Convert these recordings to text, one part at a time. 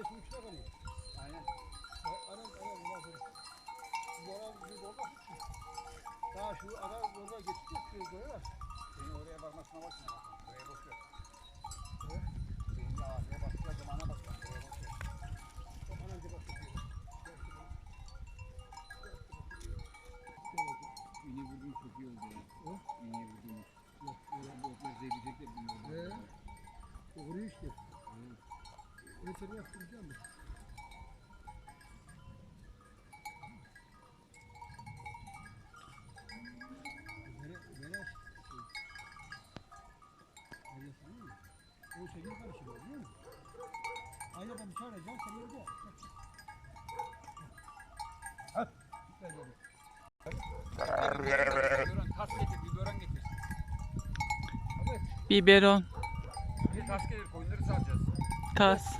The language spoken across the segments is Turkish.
eşim içine kalıyor. Aynen. Anam anam ondan sonra. Bora bir dolma Daha şu adam orada geçti. Şuraya koyuyorlar. Seni oraya bakmasına bakma. Buraya boş ver. Senin de ağzına baktığı zamana bak. Buraya boş ver. Çok anamca baktık. İğne vurdum çok iyi oldu ya. Hı? İğne vurdum. Yok, öyle botlar zeybecek de bilmiyorum. He. Doğru işte. Evet. Bunu sana yaptıracağım. Nere, nere açtı? Şey. Nereye sanıyor musun? O senin karışıyor biliyor musun? Aynı ben çağıracağım sen evde. Ha. Tas getir, biberon getir. Biberon, Bir tas getir, koyunları salacağız. tas.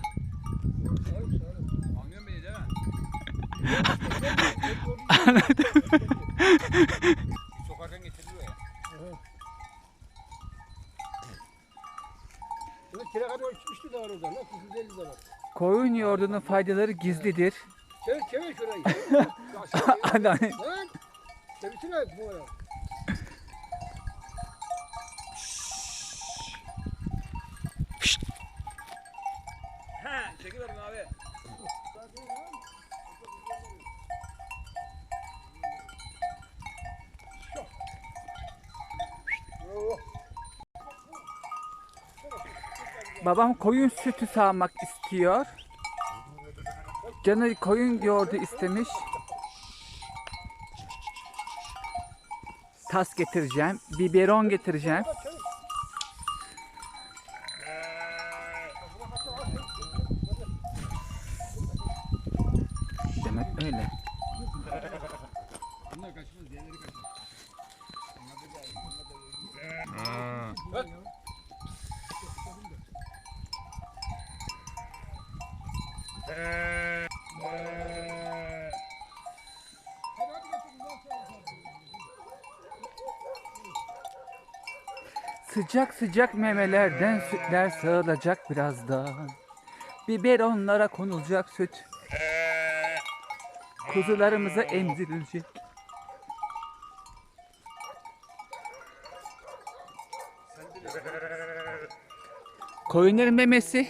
Bir sokarken getiriliyor ya. Evet, kire kadar uçmuştu da orada. Lan 950 dolar. Koyun yoğurdunun faydaları gizlidir. Çevir çevir şurayı. Anneanne. Lan. Çevirsene bu ara. Çekiverin abi. Babam koyun sütü sağmak istiyor. Canı koyun yoğurdu istemiş. Tas getireceğim. Biberon getireceğim. Öyle. Bunlar kaçmaz, diğerleri kaçmaz. Sıcak sıcak memelerden sütler sağılacak birazdan. Biberonlara konulacak süt. Kuzularımıza emzirilecek. Koyunların memesi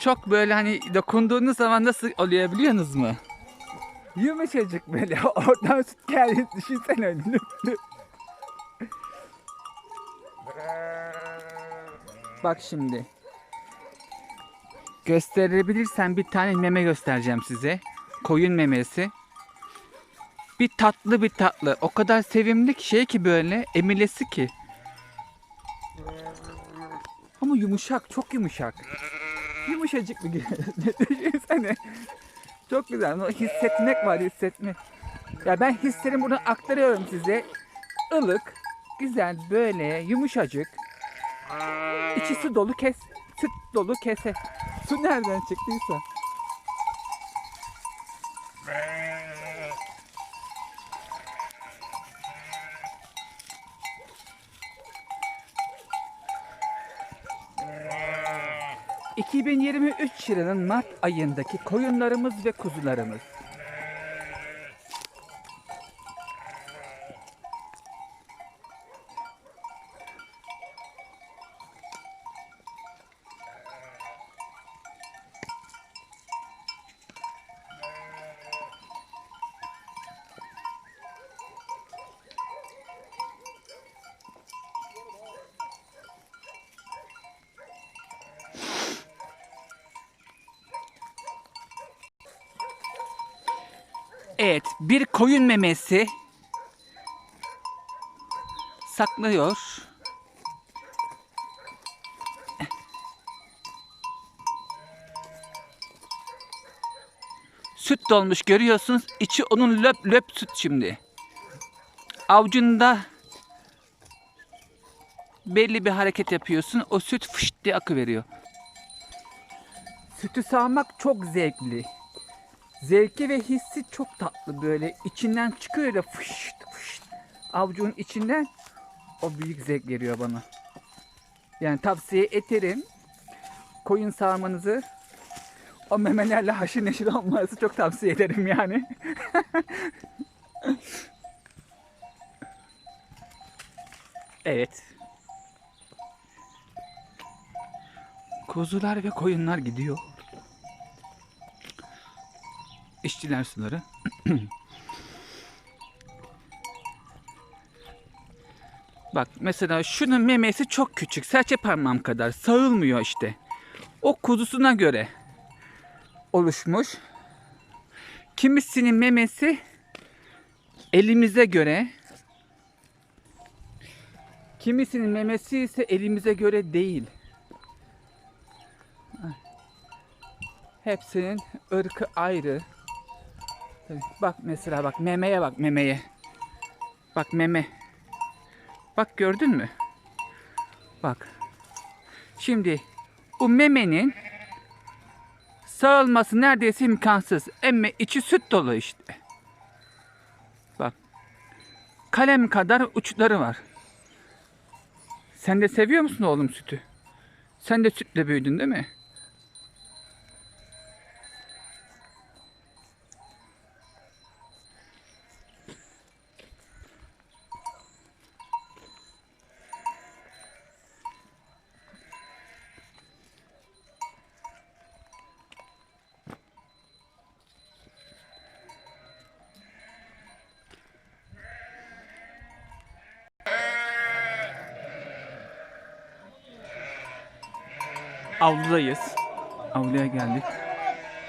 çok böyle hani dokunduğunuz zaman nasıl oluyor biliyor musunuz mu? Yumuşacık böyle oradan süt geldi düşünsene önünü. Bak şimdi. Gösterebilirsen bir tane meme göstereceğim size. Koyun memesi. Bir tatlı bir tatlı. O kadar sevimli ki şey ki böyle emilesi ki. Ama yumuşak, çok yumuşak. Yumuşacık bir düşünsene. Çok güzel. Hissetmek var, hissetmek. Ya ben hislerimi buradan aktarıyorum size. Ilık, güzel, böyle yumuşacık. İçi su dolu kes, süt dolu kese. Su nereden çıktıysa. ...2023 yılının Mart ayındaki koyunlarımız ve kuzularımız. Evet, bir koyun memesi saklıyor. Süt dolmuş görüyorsunuz. İçi onun löp löp süt şimdi. Avucunda belli bir hareket yapıyorsun. O süt fışt diye akı veriyor. Sütü sağmak çok zevkli. Zevki ve hissi çok tatlı böyle. içinden çıkıyor öyle fışt fışt. Avucun içinden o büyük zevk veriyor bana. Yani tavsiye ederim. Koyun sağmanızı. o memelerle haşır neşir olması çok tavsiye ederim yani. evet. Kuzular ve koyunlar gidiyor. İşçiler suları. Bak mesela şunun memesi çok küçük. Serçe parmağım kadar. Sağılmıyor işte. O kuzusuna göre oluşmuş. Kimisinin memesi elimize göre. Kimisinin memesi ise elimize göre değil. Hepsinin ırkı ayrı. Bak mesela bak memeye bak memeye. Bak meme. Bak gördün mü? Bak. Şimdi bu memenin sağılması neredeyse imkansız. Emme içi süt dolu işte. Bak. Kalem kadar uçları var. Sen de seviyor musun oğlum sütü? Sen de sütle büyüdün değil mi? Avludayız. Avluya geldik.